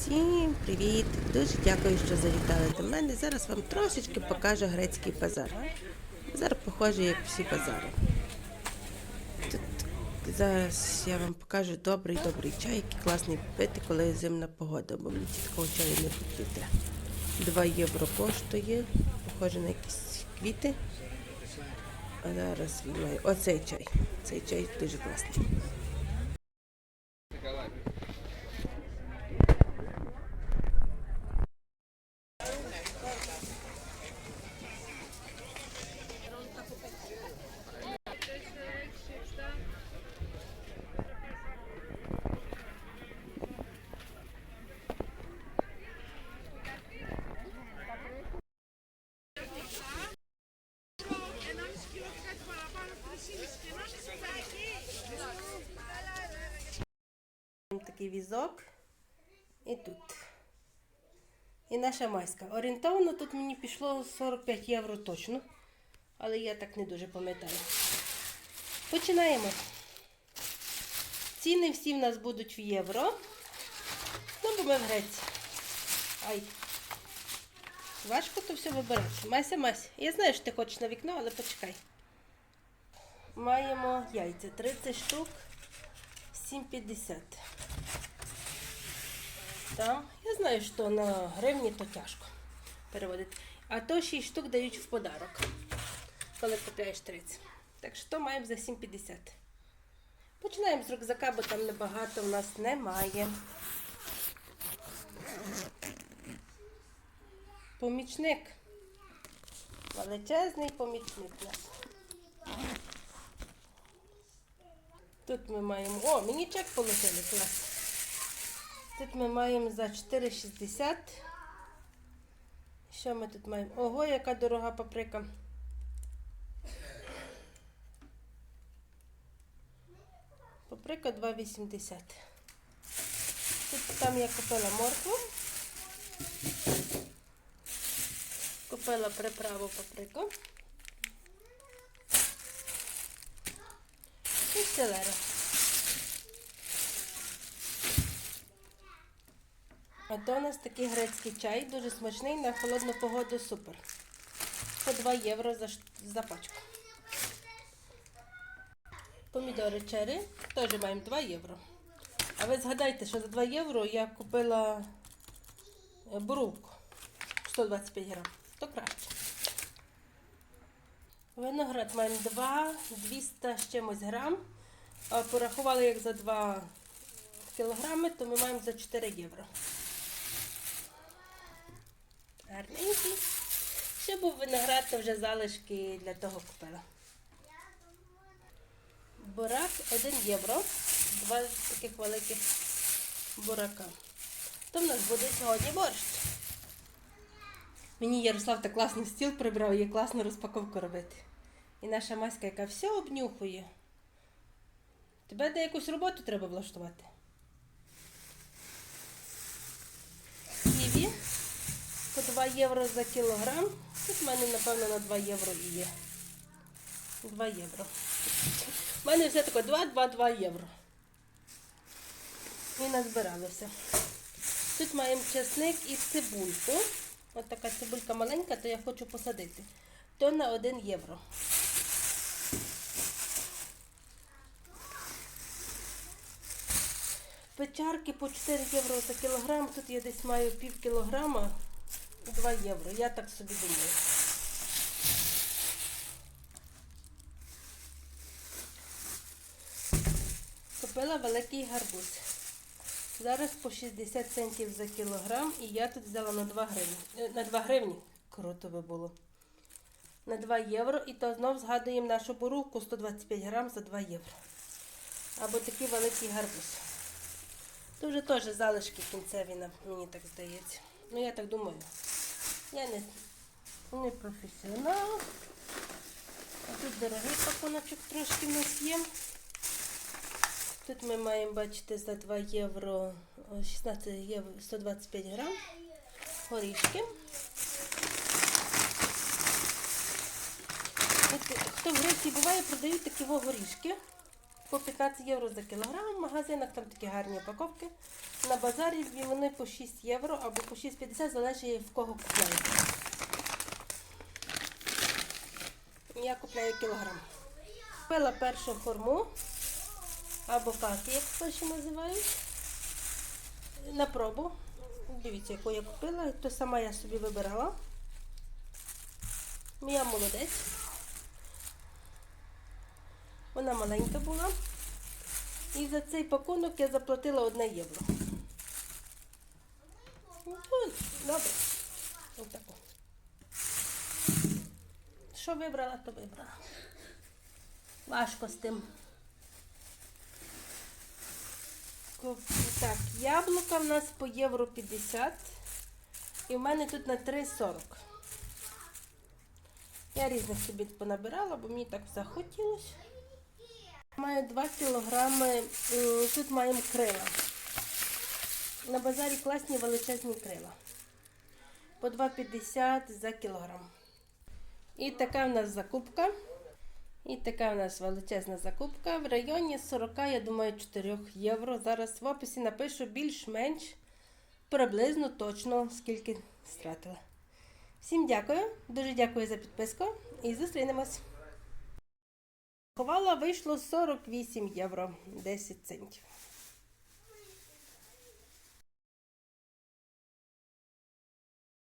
Всім привіт! Дуже дякую, що завітали до мене. Зараз вам трошечки покажу грецький базар. Базар похожий, як всі базари. Тут зараз я вам покажу добрий добрий чай, який класний пити, коли зимна погода, бо мені такого чаю не потрібно. 2 євро коштує, похоже на якісь квіти. А зараз візьмаю оцей чай. Цей чай дуже класний. Такий візок. І тут. І наша майська. Орієнтовно тут мені пішло 45 євро точно. Але я так не дуже пам'ятаю. Починаємо. Ціни всі в нас будуть в євро. Ну, бо ми в Греції. Ай. Важко то все вибирати. Мася, Мася. Я знаю, що ти хочеш на вікно, але почекай. Маємо яйця. 30 штук. 7,50. Там, я знаю, що на гривні то тяжко переводити. А то 6 штук дають в подарок, коли купляєш 30. Так що то маємо за 7,50. Починаємо з рюкзака, бо там небагато в нас немає. Помічник. Величезний помічник. Тут ми маємо... О, мені чек положили клас. Тут ми маємо за 4,60. Що ми тут маємо? Ого, яка дорога паприка. Паприка 2,80. Тут там я купила моркву. Купила приправу паприку. Селера. А то у нас такий грецький чай, дуже смачний, на холодну погоду супер. По 2 євро за, за пачку. Помідори черри теж маємо 2 євро. А ви згадайте, що за 2 євро я купила е, 125 грам. То краще. Виноград маємо 2, 200 з чимось грам. Порахували як за 2 кілограми, то ми маємо за 4 євро. Гарненький. Ще був виноград, то вже залишки для того купила. Бурак 1 євро. Два таких великих бурака. То в нас буде сьогодні борщ. Мені Ярослав так класно стіл прибрав, є класно розпаковку робити. І наша маська, яка все обнюхує. Тебе де якусь роботу треба влаштувати. Ківі по 2 євро за кілограм. Тут в мене, напевно, на 2 євро і є. 2 євро. У мене все таке 2-2-2 євро. І назбиралося. Тут маємо чесник і цибульку. Ось така цибулька маленька, то я хочу посадити. То на 1 євро. Печарки по 4 євро за кілограм. Тут я десь маю пів кілограма 2 євро. Я так собі думаю. Купила великий гарбуз. Зараз по 60 центів за кілограм і я тут взяла на 2 гривні. Е, На 2 гривні. Круто би було. На 2 євро і то знов згадуємо нашу бурулку 125 грам за 2 євро. Або такий великий гарбуз. Це вже теж залишки кінцеві, мені так здається. Ну я так думаю. Я не, не професіонал. А тут дорогий пакуночок трошки в нас є. Тут ми маємо бачити за 2 євро о, 16 євро 125 грам. Горішки. Хто в Греції буває, продають такі горішки. По 15 євро за кілограм. В магазинах там такі гарні упаковки. На базарі вони по 6 євро або по 6,50, залежить в кого купляють. Я купляю кілограм. Купила першу хорму, або каки, як перші називають. На пробу. Дивіться, яку я купила. То сама я собі вибирала. Я молодець. Вона маленька була. І за цей пакунок я заплатила 1 євро. Ну, добре. Ось таку. Що вибрала, то вибрала. Важко з тим. Так, яблука в нас по євро 50. І в мене тут на 3,40. Я різних собі понабирала, бо мені так захотілося. Маю 2 кілограми. Тут маємо крила. На базарі класні величезні крила. По 2,50 за кілограм. І така в нас закупка. І така в нас величезна закупка. В районі 40, я думаю, 4 євро. Зараз в описі напишу більш-менш приблизно точно скільки стратила. Всім дякую, дуже дякую за підписку і зустрінемось. Ховала вийшло 48 євро 10 центів.